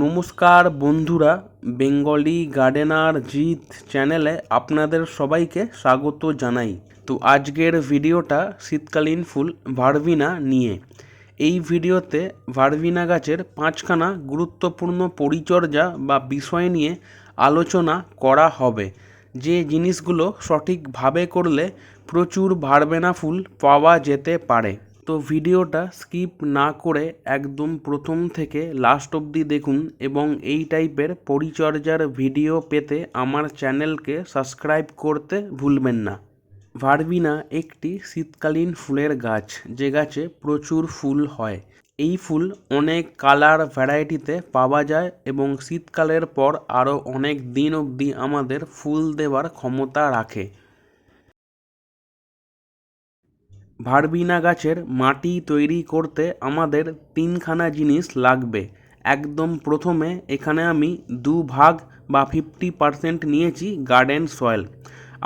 নমস্কার বন্ধুরা, Bengali gardener Jeet চ্যানেলে আপনাদের সবাইকে স্বাগত জানাই। তো আজকের ভিডিওটা শীতকালীন ফুল ভারবিনা নিয়ে। এই ভিডিওতে ভারবিনা গাছের পাঁচখানা গুরুত্বপূর্ণ পরিচর্যা বা বিষয় নিয়ে আলোচনা করা হবে। যে জিনিসগুলো সঠিকভাবে করলে প্রচুর ভারবেনা ফুল পাওয়া যেতে পারে। তো ভিডিওটা স্কিপ না করে একদম প্রথম থেকে লাস্ট অবধি দেখুন এবং এই টাইপের পরিচর্যার ভিডিও পেতে আমার চ্যানেলকে সাবস্ক্রাইব করতে ভুলবেন না। ভারবিনা একটি শীতকালীন ফুলের গাছ, যে গাছে প্রচুর ফুল হয়। এই ফুল অনেক কালার ভ্যারাইটিতে পাওয়া যায় এবং শীতকালের পর আরও অনেক দিন অবধি আমাদের ফুল দেওয়ার ক্ষমতা রাখে। ভারবিনা গাছের মাটি তৈরি করতে আমাদের তিনখানা জিনিস লাগবে। একদম প্রথমে এখানে আমি দু ভাগ বা ফিফটি পারসেন্ট নিয়েছি গার্ডেন সয়েল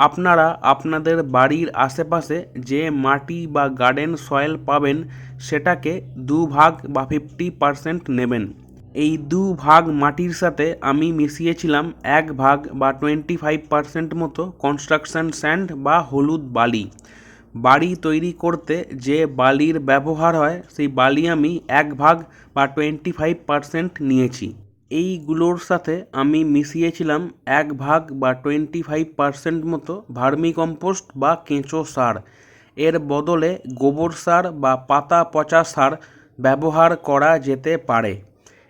আপনারা আপনাদের বাড়ির আশেপাশে যে মাটি বা গার্ডেন সয়েল পাবেন, সেটাকে দু ভাগ বা ফিফটি পারসেন্ট নেবেন। এই দু ভাগ মাটির সাথে আমি মিশিয়েছিলাম এক ভাগ বা টোয়েন্টি ফাইভ পারসেন্ট মতো কনস্ট্রাকশন স্যান্ড বা হলুদ বালি। বাড়ি তৈরি করতে যে বালির ব্যবহার হয়, সেই বালি আমি এক ভাগ বা টোয়েন্টি ফাইভ পারসেন্ট নিয়েছি। এইগুলোর সাথে আমি মিশিয়েছিলাম এক ভাগ বা টোয়েন্টি ফাইভ পারসেন্ট মতো ভার্মি কম্পোস্ট বা কেঁচো সার। এর বদলে গোবর সার বা পাতা পচা সার ব্যবহার করা যেতে পারে।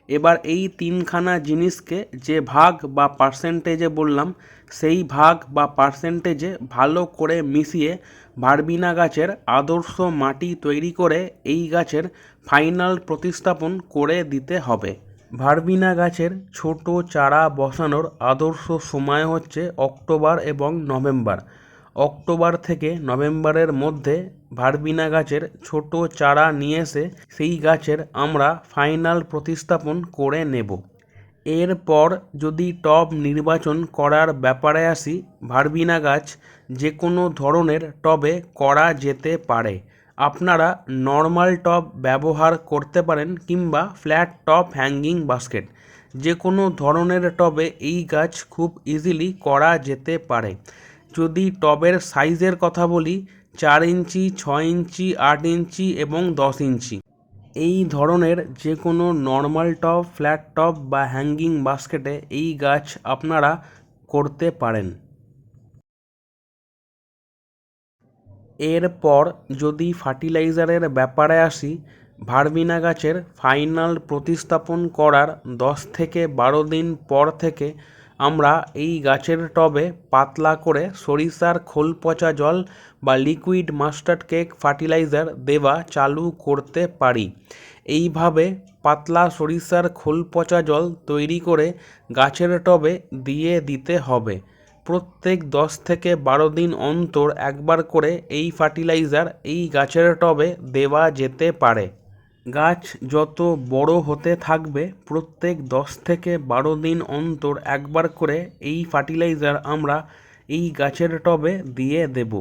এবার এই তিনখানা জিনিসকে যে ভাগ বা পার্সেন্টেজে বললাম, সেই ভাগ বা পার্সেন্টেজে ভালো করে মিশিয়ে ভারবিনা গাছের আদর্শ মাটি তৈরি করে এই গাছের ফাইনাল প্রতিস্থাপন করে দিতে হবে। ভারবিনা গাছের ছোট চারা বসানোর আদর্শ সময় হচ্ছে অক্টোবর এবং নভেম্বর। অক্টোবর থেকে নভেম্বরের মধ্যে ভারবিনা গাছের ছোট চারা নিয়ে এসে সেই গাছের আমরা ফাইনাল প্রতিস্থাপন করে নেব। এরপর যদি টব নির্বাচন করার ব্যাপারে আসি, ভারবিনা গাছ যে কোনো ধরনের টবে করা যেতে পারে। আপনারা নর্মাল টব ব্যবহার করতে পারেন কিংবা ফ্ল্যাট টপ হ্যাঙ্গিং বাস্কেট। যে কোনো ধরনের টবে এই গাছ খুব ইজিলি করা যেতে পারে। যদি টবের সাইজের কথা বলি, চার ইঞ্চি, ছয় ইঞ্চি, আট ইঞ্চি এবং দশ ইঞ্চি। এই ধরনের যে কোনো নর্মাল টপ ফ্ল্যাট টপ বা হ্যাঙ্গিং বাস্কেটে এই গাছ আপনারা করতে পারেন। এরপর যদি ফার্টিলাইজারের ব্যাপারে আসি ভারমিনা গাছের ফাইনাল প্রতিস্থাপন করার দশ থেকে বারো দিন পর থেকে আমরা এই গাছের টবে পাতলা করে সরিষার খোল পচা জল বা লিকুইড মাস্টার্ড কেক ফার্টিলাইজার দেওয়া চালু করতে পারি। এইভাবে পাতলা সরিষার খোল পচা জল তৈরি করে গাছের টবে দিয়ে দিতে হবে। প্রত্যেক দশ থেকে বারো দিন অন্তর একবার করে এই ফার্টিলাইজার এই গাছের টবে দেওয়া যেতে পারে। গাছ যত বড় হতে থাকবে, প্রত্যেক দশ থেকে বারো দিন অন্তর একবার করে এই ফার্টিলাইজার আমরা এই গাছের টবে দিয়ে দেব।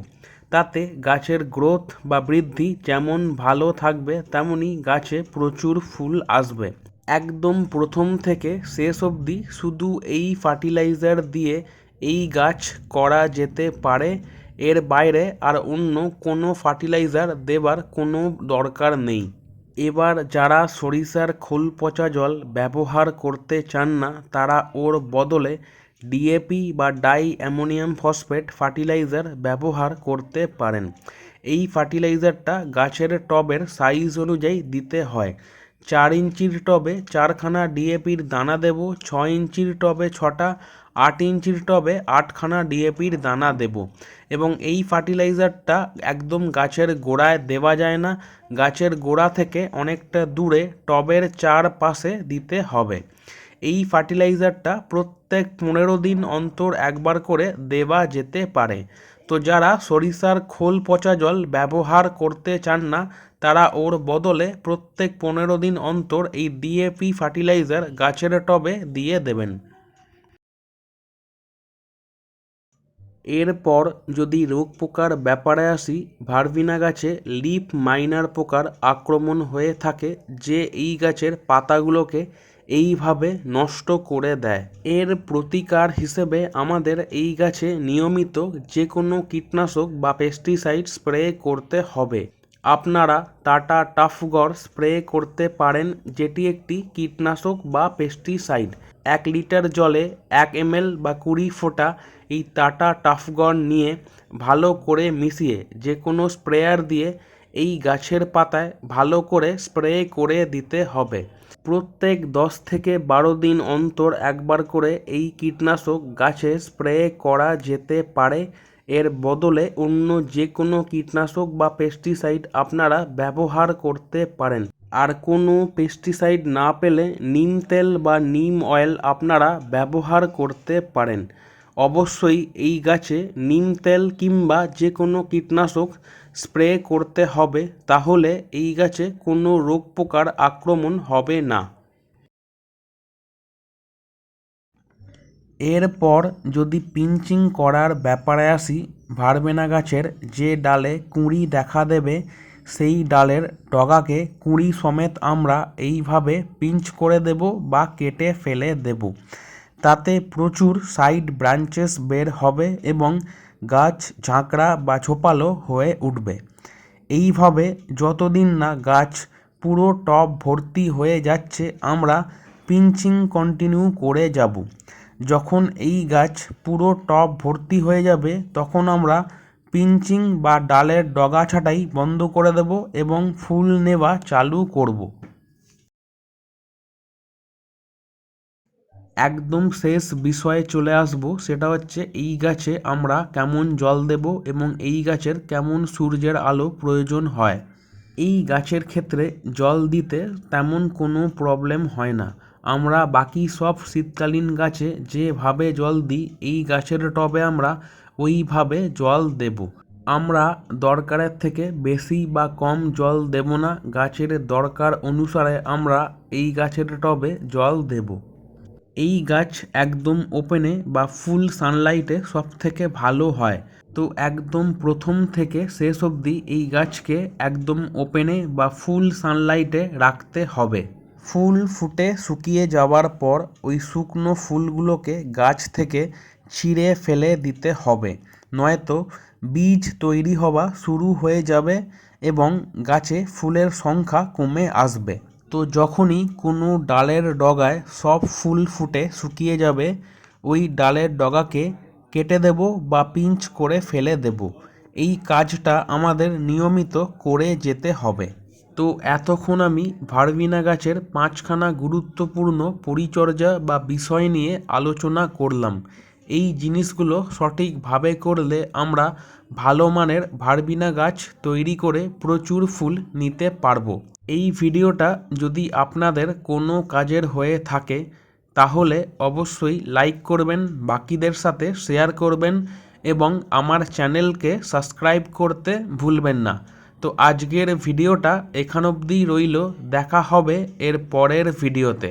তাতে গাছের গ্রোথ বা বৃদ্ধি যেমন ভালো থাকবে তেমনই গাছে প্রচুর ফুল আসবে। একদম প্রথম থেকে শেষ অবধি শুধু এই ফার্টিলাইজার দিয়ে এই গাছ করা যেতে পারে। এর বাইরে আর অন্য কোনো ফার্টিলাইজার দেবার কোনো দরকার নেই। এবার যারা সরিষার খোল পচা জল ব্যবহার করতে চান না, তারা ওর বদলে ডিএপি বা ডাই অ্যামোনিয়াম ফসফেট ফার্টিলাইজার ব্যবহার করতে পারেন। এই ফার্টিলাইজারটা গাছের টবের সাইজ অনুযায়ী দিতে হয়। চার ইঞ্চির টবে চারখানা ডিএপির দানা দেব ছ ইঞ্চির টবে ছটা, আট ইঞ্চির টবে আটখানা ডিএপির দানা দেব। এবং এই ফার্টিলাইজারটা একদম গাছের গোড়ায় দেওয়া যায় না, গাছের গোড়া থেকে অনেকটা দূরে টবের চারপাশে দিতে হবে। এই ফার্টিলাইজারটা প্রত্যেক পনেরো দিন অন্তর একবার করে দেওয়া যেতে পারে। তো যারা সরিষার খোল পচা জল ব্যবহার করতে চান না তারা ওর বদলে প্রত্যেক পনেরো দিন অন্তর এই ডিএপি ফার্টিলাইজার গাছের টবে দিয়ে দেবেন। এরপর যদি রোগ পোকার ব্যাপারে আসি, ভারবিনা গাছে লিপ মাইনার পোকার আক্রমণ হয়ে থাকে যে এই গাছের পাতাগুলোকে এইভাবে নষ্ট করে দেয়। এর প্রতিকার হিসেবে আমাদের এই গাছে নিয়মিত যে কোনো কীটনাশক বা পেস্টিসাইড স্প্রে করতে হবে। আপনারা টাটা টাফগড় স্প্রে করতে পারেন, যেটি একটি কীটনাশক বা পেস্টিসাইড এক লিটার জলে এক এমএল বা কুড়ি ফোঁটা এই টাটা টাফগড় নিয়ে ভালো করে মিশিয়ে যে কোনো স্প্রেয়ার দিয়ে এই গাছের পাতায় ভালো করে স্প্রে করে দিতে হবে। প্রত্যেক দশ থেকে বারো দিন অন্তর একবার করে এই কীটনাশক গাছে স্প্রে করা যেতে পারে। এর বদলে অন্য যে কোনো কীটনাশক বা পেস্টিসাইড আপনারা ব্যবহার করতে পারেন। আর কোনো পেস্টিসাইড না পেলে নিম তেল বা নিম অয়েল আপনারা ব্যবহার করতে পারেন। অবশ্যই এই গাছে নিম তেল কিংবা যে কোনো কীটনাশক স্প্রে করতে হবে, তাহলে এই গাছে কোনো রোগ পোকার আক্রমণ হবে না। এরপর যদি পিঞ্চিং করার ব্যাপারে আসি, ভারবেনা গাছের যে ডালে কুঁড়ি দেখা দেবে, সেই ডালের ডগাকে কুঁড়ি সমেত আমরা এইভাবে পিঞ্চ করে দেব বা কেটে ফেলে দেব। তাতে প্রচুর সাইড ব্রাঞ্চেস বের হবে এবং গাছ ঝাঁকড়া বা ঝোপালো হয়ে উঠবে। এইভাবে যতদিন না গাছ পুরো টব ভর্তি হয়ে যাচ্ছে, আমরা পিঞ্চিং কন্টিনিউ করে যাব। যখন এই গাছ পুরো টব ভর্তি হয়ে যাবে, তখন আমরা পিঞ্চিং বা ডালের ডগা ছাঁটাই বন্ধ করে দেব এবং ফুল নেওয়া চালু করব। একদম শেষ বিষয়ে চলে আসব, সেটা হচ্ছে এই গাছে আমরা কেমন জল দেব এবং এই গাছের কেমন সূর্যের আলো প্রয়োজন হয়। এই গাছের ক্ষেত্রে জল দিতে তেমন কোনো প্রবলেম হয় না। আমরা বাকি সব শীতকালীন গাছে যেভাবে জল দিই, এই গাছের টবে আমরা ওইভাবে জল দেব। আমরা দরকারের থেকে বেশি বা কম জল দেব না, গাছের দরকার অনুসারে আমরা এই গাছের টবে জল দেব। এই গাছ একদম ওপেনে বা ফুল সানলাইটে সব থেকে ভালো হয়। তো একদম প্রথম থেকে শেষ অবধি এই গাছকে একদম ওপেনে বা ফুল সানলাইটে রাখতে হবে। ফুল ফুটে শুকিয়ে যাওয়ার পর ওই শুকনো ফুলগুলোকে গাছ থেকে ছিঁড়ে ফেলে দিতে হবে। নয়তো বীজ তৈরি হওয়া শুরু হয়ে যাবে এবং গাছে ফুলের সংখ্যা কমে আসবে। তো যখনই কোনো ডালের ডগায় সব ফুল ফুটে শুকিয়ে যাবে, ওই ডালের ডগাকে কেটে দেব বা পিঞ্চ করে ফেলে দেব। এই কাজটা আমাদের নিয়মিত করে যেতে হবে। তো এতক্ষণ আমি ভারবিনা গাছের পাঁচখানা গুরুত্বপূর্ণ পরিচর্যা বা বিষয় নিয়ে আলোচনা করলাম। এই জিনিসগুলো সঠিকভাবে করলে আমরা ভালো মানের ভারবিনা গাছ তৈরি করে প্রচুর ফুল নিতে পারব। এই ভিডিওটা যদি আপনাদের কোনো কাজের হয়ে থাকে, তাহলে অবশ্যই লাইক করবেন, বাকিদের সাথে শেয়ার করবেন এবং আমার চ্যানেলকে সাবস্ক্রাইব করতে ভুলবেন না। তো আজকের ভিডিওটা এখান অবধিই রইল দেখা হবে এর পরের ভিডিওতে।